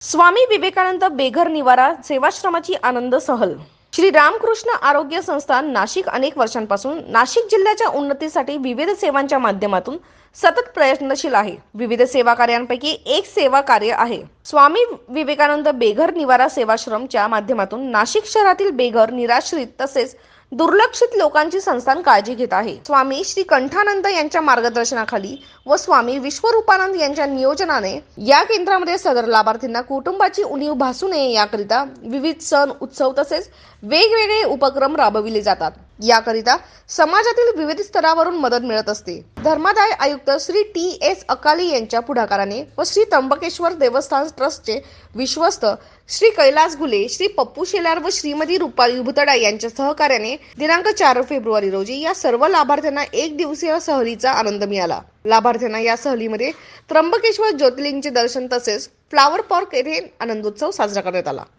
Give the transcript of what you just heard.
स्वामी विवेकानंद बेघर निवारा सेवाश्रमाची आनंद सहल. श्री रामकृष्ण आरोग्य संस्थान नाशिक अनेक वर्षांपासून नाशिक जिल्ह्याच्या उन्नतीसाठी विविध सेवांच्या माध्यमातून सतत प्रयत्नशील आहे. विविध सेवा कार्यांपैकी एक सेवा कार्य आहे. स्वामी विवेकानंद बेघर निवारा सेवाश्रमच्या माध्यमातून नाशिक शहरातील बेघर निराश्रित तसेच दुर्लक्षित लोकांची संस्थान काळजी घेत आहे. स्वामी श्री कंठानंद यांच्या मार्गदर्शनाखाली व स्वामी विश्वरूपानंद यांच्या नियोजनाने या केंद्रामध्ये सदर लाभार्थींना कुटुंबाची उणीव भासू नये याकरिता विविध सण उत्सव तसेच वेगवेगळे उपक्रम राबविले जातात. याकरिता समाजातील विविध स्तरावरून मदत मिळत असते. धर्मादाय आयुक्त श्री टी एस अकाली यांच्या पुढाकाराने व श्री त्र्यंबकेश्वर देवस्थान ट्रस्टचे विश्वस्त श्री कैलास गुले श्री पप्पू शेलार व श्रीमती रुपाली भुतडा यांच्या सहकार्याने दिनांक चार फेब्रुवारी रोजी या सर्व लाभार्थ्यांना एक दिवसीय सहलीचा आनंद मिळाला. लाभार्थ्यांना या सहलीमध्ये त्र्यंबकेश्वर ज्योतिर्लिंगचे दर्शन तसेच फ्लावर पार्क येथे आनंदोत्सव साजरा करण्यात आला.